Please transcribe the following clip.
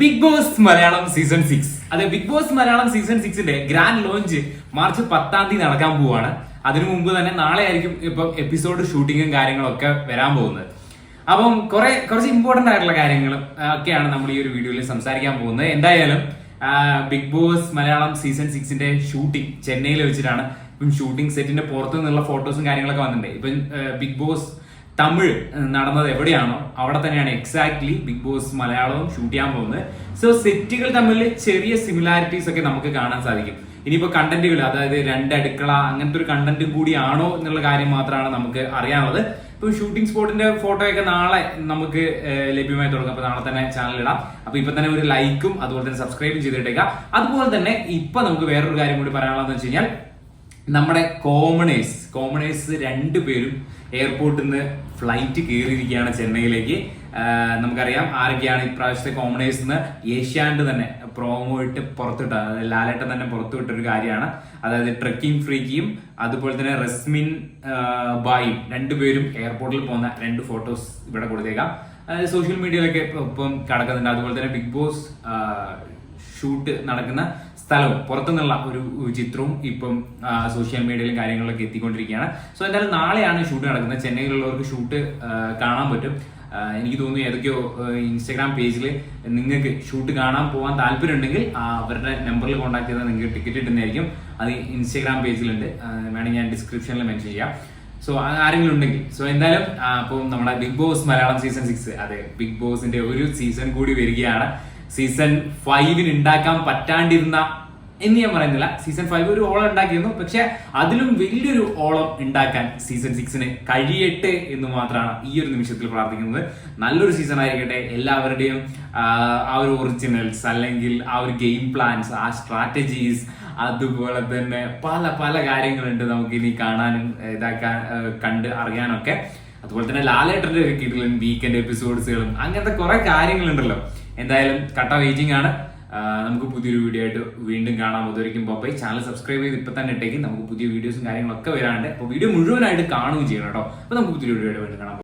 Bigg Boss Malayalam season six അതെ Bigg Boss Malayalam season സിക്സിന്റെ grand launch March പത്താം തീയതി നടക്കാൻ പോവാണ്. അതിനു മുമ്പ് തന്നെ നാളെ ആയിരിക്കും ഇപ്പം എപ്പിസോഡ് ഷൂട്ടിങ്ങും കാര്യങ്ങളൊക്കെ വരാൻ പോകുന്നത്. അപ്പം കുറെ കുറച്ച് ഇമ്പോർട്ടന്റ് ആയിട്ടുള്ള കാര്യങ്ങൾ ഒക്കെയാണ് നമ്മൾ ഈ ഒരു വീഡിയോയിൽ സംസാരിക്കാൻ പോകുന്നത്. എന്തായാലും ബിഗ് ബോസ് മലയാളം സീസൺ സിക്സിന്റെ ഷൂട്ടിംഗ് ചെന്നൈയിൽ വെച്ചിട്ടാണ്. ഇപ്പം ഷൂട്ടിംഗ് സെറ്റിന്റെ പുറത്തു നിന്നുള്ള ഫോട്ടോസും കാര്യങ്ങളൊക്കെ വന്നിട്ടുണ്ട്. ഇപ്പം ബിഗ് ബോസ് തമിഴ് നടന്നത് എവിടെയാണോ അവിടെ തന്നെയാണ് എക്സാക്ട്ലി ബിഗ് ബോസ് മലയാളവും ഷൂട്ട് ചെയ്യാൻ പോകുന്നത്. സോ സെറ്റുകൾ തമ്മിൽ ചെറിയ സിമിലാരിറ്റീസ് ഒക്കെ നമുക്ക് കാണാൻ സാധിക്കും. ഇനിയിപ്പോ കണ്ടന്റുകൾ അതായത് രണ്ട് അടുക്കള അങ്ങനത്തെ ഒരു കണ്ടന്റ് കൂടിയാണോ എന്നുള്ള കാര്യം മാത്രമാണ് നമുക്ക് അറിയാനുള്ളത്. ഇപ്പൊ ഷൂട്ടിംഗ് സ്പോട്ടിന്റെ ഫോട്ടോ ഒക്കെ നാളെ നമുക്ക് ലഭ്യമായി തുടങ്ങും. അപ്പൊ നാളെ തന്നെ ചാനൽ ഇടാം. അപ്പൊ ഇപ്പൊ തന്നെ ഒരു ലൈക്കും അതുപോലെ തന്നെ സബ്സ്ക്രൈബും ചെയ്തിട്ടേക്കാം. അതുപോലെ തന്നെ ഇപ്പൊ നമുക്ക് വേറൊരു കാര്യം കൂടി പറയാനുള്ളതെന്ന് വെച്ച് കഴിഞ്ഞാൽ നമ്മുടെ കോമണേഴ്സ് കോമണേഴ്സ് രണ്ടുപേരും എയർപോർട്ടിൽ നിന്ന് ഫ്ലൈറ്റ് കയറിയിരിക്കുകയാണ് ചെന്നൈയിലേക്ക്. നമുക്കറിയാം ആരൊക്കെയാണ് ഇപ്രാവശ്യത്തെ കോമണേഴ്സ് എന്ന് ഏഷ്യാണ്ട് തന്നെ പ്രോമോ ഇട്ട് പുറത്തുവിട്ട അതായത് ലാലേട്ടൻ തന്നെ പുറത്തുവിട്ട ഒരു കാര്യമാണ്. അതായത് ട്രക്കിംഗ് ഫ്രീക്കിയും അതുപോലെ തന്നെ റസ്മിൻ ബായും രണ്ടുപേരും എയർപോർട്ടിൽ പോകുന്ന രണ്ട് ഫോട്ടോസ് ഇവിടെ കൊടുത്തേക്കാം. സോഷ്യൽ മീഡിയയിലൊക്കെ ഇപ്പം കിടക്കുന്നുണ്ട്. അതുപോലെ തന്നെ ബിഗ് ബോസ് ഷൂട്ട് നടക്കുന്ന സ്ഥലവും പുറത്തുനിന്നുള്ള ഒരു ചിത്രവും ഇപ്പം സോഷ്യൽ മീഡിയയിലും കാര്യങ്ങളിലൊക്കെ എത്തിക്കൊണ്ടിരിക്കുകയാണ്. സോ എന്തായാലും നാളെയാണ് ഷൂട്ട് നടക്കുന്നത്. ചെന്നൈയിലുള്ളവർക്ക് ഷൂട്ട് കാണാൻ പറ്റും. എനിക്ക് തോന്നുന്നു ഏതൊക്കെയോ ഇൻസ്റ്റാഗ്രാം പേജിൽ നിങ്ങൾക്ക് ഷൂട്ട് കാണാൻ പോകാൻ താല്പര്യം ഉണ്ടെങ്കിൽ അവരുടെ നമ്പറിൽ കോൺടാക്ട് ചെയ്താൽ നിങ്ങൾക്ക് ടിക്കറ്റ് കിട്ടുന്നതായിരിക്കും. അത് ഇൻസ്റ്റാഗ്രാം പേജിലുണ്ട് വേണമെങ്കിൽ ഞാൻ ഡിസ്ക്രിപ്ഷനിൽ മെൻഷൻ ചെയ്യാം. സോ ആരെങ്കിലും ഉണ്ടെങ്കിൽ. സോ എന്തായാലും അപ്പോൾ അപ്പം നമ്മുടെ Bigg Boss Malayalam season six അതെ ബിഗ് ബോസിന്റെ ഒരു സീസൺ കൂടി വരികയാണ്. സീസൺ ഫൈവിന് ഉണ്ടാക്കാൻ പറ്റാണ്ടിരുന്ന എന്ന് ഞാൻ പറയുന്നില്ല. സീസൺ ഫൈവ് ഒരു ഓളം ഉണ്ടാക്കിയിരുന്നു. പക്ഷെ അതിലും വലിയൊരു ഓളം ഉണ്ടാക്കാൻ സീസൺ സിക്സിന് കഴിയട്ടെ എന്ന് മാത്രമാണ് ഈ ഒരു നിമിഷത്തിൽ പ്രാർത്ഥിക്കുന്നത്. നല്ലൊരു സീസൺ ആയിരിക്കട്ടെ. എല്ലാവരുടെയും ആ, ഒരു ഒറിജിനൽസ് അല്ലെങ്കിൽ ആ ഒരു ഗെയിം പ്ലാൻസ് ആ സ്ട്രാറ്റജീസ് അതുപോലെ തന്നെ പല പല കാര്യങ്ങളുണ്ട് നമുക്ക് ഇനി കാണാനും ഇതാക്കാൻ കണ്ട് അറിയാനൊക്കെ. അതുപോലെ തന്നെ ലാലേട്ടന്റെ ഒരു കിടലും വീക്കെൻഡ് എപ്പിസോഡ്സുകളും അങ്ങനത്തെ കുറെ കാര്യങ്ങളുണ്ടല്ലോ. എന്തായാലും കട്ട വെയിറ്റിംഗ് ആണ്. നമുക്ക് പുതിയൊരു വീഡിയോ ആയിട്ട് വീണ്ടും കാണാം. അതുവരെയും പോയി ചാനൽ സബ്സ്ക്രൈബ് ചെയ്ത് ഇപ്പൊ തന്നെ ഇട്ടേക്കും. നമുക്ക് പുതിയ വീഡിയോസും കാര്യങ്ങളൊക്കെ വരാണ്ട് അപ്പോൾ വീഡിയോ മുഴുവനായിട്ട് കാണുകയും ചെയ്യണം കേട്ടോ. അപ്പൊ നമുക്ക് പുതിയ വീഡിയോ ആയിട്ട് വീണ്ടും കാണാം.